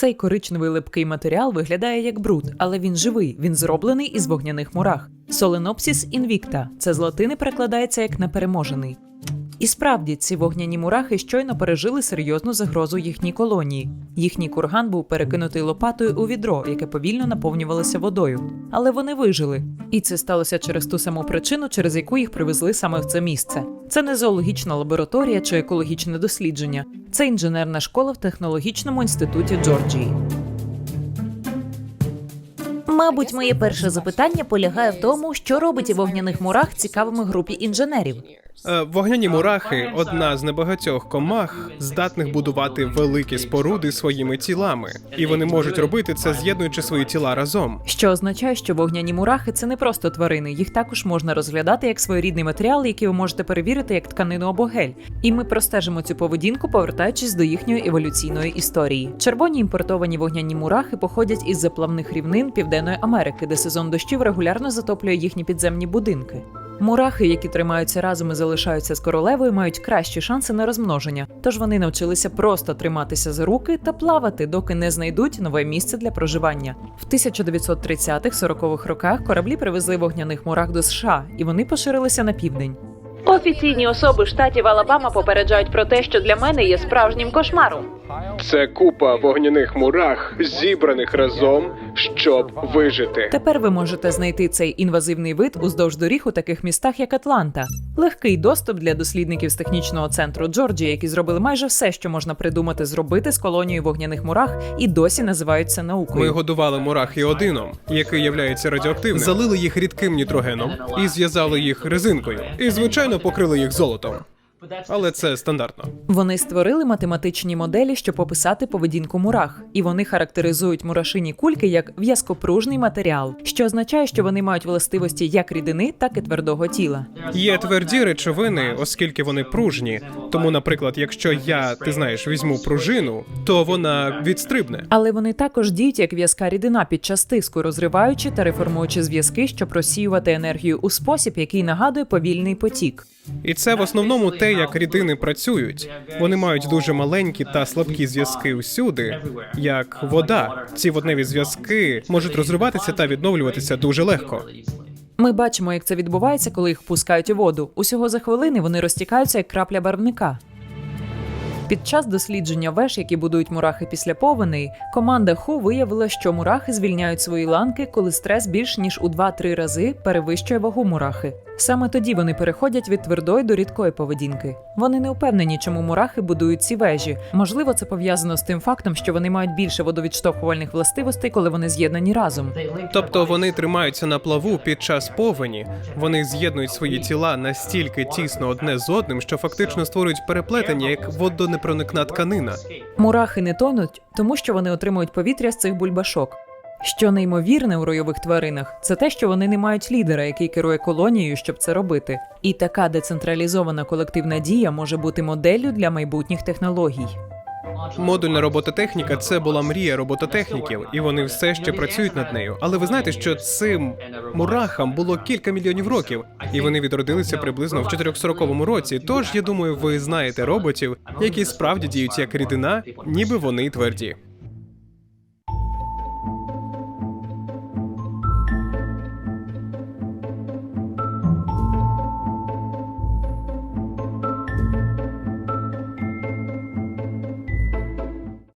Цей коричневий липкий матеріал виглядає як бруд, але він живий. Він зроблений із вогняних мурах. Соленопсіс інвікта. – це з латини перекладається як непереможений. І справді ці вогняні мурахи щойно пережили серйозну загрозу їхній колонії. Їхній курган був перекинутий лопатою у відро, яке повільно наповнювалося водою. Але вони вижили. І це сталося через ту саму причину, через яку їх привезли саме в це місце. Це не зоологічна лабораторія чи екологічне дослідження. Це інженерна школа в технологічному інституті Джорджії. Мабуть, моє перше запитання полягає в тому, що робить вогняних мурах цікавими групі інженерів. Е, Вогняні мурахи одна з небагатьох комах, здатних будувати великі споруди своїми тілами, і вони можуть робити це, з'єднуючи свої тіла разом. Що означає, що вогняні мурахи це не просто тварини, їх також можна розглядати як своєрідний матеріал, який ви можете перевірити як тканину або гель. І ми простежимо цю поведінку, повертаючись до їхньої еволюційної історії. Червоні імпортовані вогняні мурахи походять із заплавних рівнин Південної Америки, де сезон дощів регулярно затоплює їхні підземні будинки. Мурахи, які тримаються разом і залишаються з королевою, мають кращі шанси на розмноження, тож вони навчилися просто триматися за руки та плавати, доки не знайдуть нове місце для проживання. В 1930-40-х роках кораблі привезли вогняних мурах до США, і вони поширилися на південь. Офіційні особи штатів Алабама попереджають про те, що для мене є справжнім кошмаром. Це купа вогняних мурах, зібраних разом, щоб вижити. Тепер ви можете знайти цей інвазивний вид уздовж доріг у таких містах, як Атланта. Легкий доступ для дослідників з технічного центру Джорджії, які зробили майже все, що можна придумати зробити з колонією вогняних мурах, і досі називають це Ми годували мурах іодином, який являється радіоактивним, залили їх рідким нітрогеном і зв'язали їх резинкою. І звичайно покрили їх золотом. Але це стандартно. Вони створили математичні моделі, щоб описати поведінку мурах, і вони характеризують мурашині кульки як в'язкопружний матеріал, що означає, що вони мають властивості як рідини, так і твердого тіла. Є тверді речовини, оскільки вони пружні. Тому, наприклад, якщо я, ти знаєш, візьму пружину, то вона відстрибне. Але вони також діють як в'язка рідина під час тиску, розриваючи та реформуючи зв'язки, щоб розсіювати енергію у спосіб, який нагадує повільний потік. І це в основному те, як рідини працюють. Вони мають дуже маленькі та слабкі зв'язки усюди, як вода. Ці водневі зв'язки можуть розриватися та відновлюватися дуже легко. Ми бачимо, як це відбувається, коли їх пускають у воду. Усього за хвилини вони розтікаються як крапля барвника. Під час дослідження веж, які будують мурахи після повеней, команда Ху виявила, що мурахи звільняють свої ланки, коли стрес більш ніж у 2-3 рази перевищує вагу мурахи. Саме тоді вони переходять від твердої до рідкої поведінки. Вони не впевнені, чому мурахи будують ці вежі. Можливо, це пов'язано з тим фактом, що вони мають більше водовідштовхувальних властивостей, коли вони з'єднані разом. Тобто вони тримаються на плаву під час повені. Вони з'єднують свої тіла настільки тісно одне з одним, що фактично створюють переплетення як водонепроникна тканина. Мурахи не тонуть, тому що вони отримують повітря з цих бульбашок. Що неймовірне у ройових тваринах, це те, що вони не мають лідера, який керує колонією, щоб це робити. І така децентралізована колективна дія може бути моделлю для майбутніх технологій. Модульна робототехніка це була мрія робототехніків, і вони все ще працюють над нею. Але ви знаєте, що цим мурахам було кілька мільйонів років, і вони відродилися приблизно в 440 році. Тож я думаю, ви знаєте роботів, які справді діють як рідина, ніби вони тверді.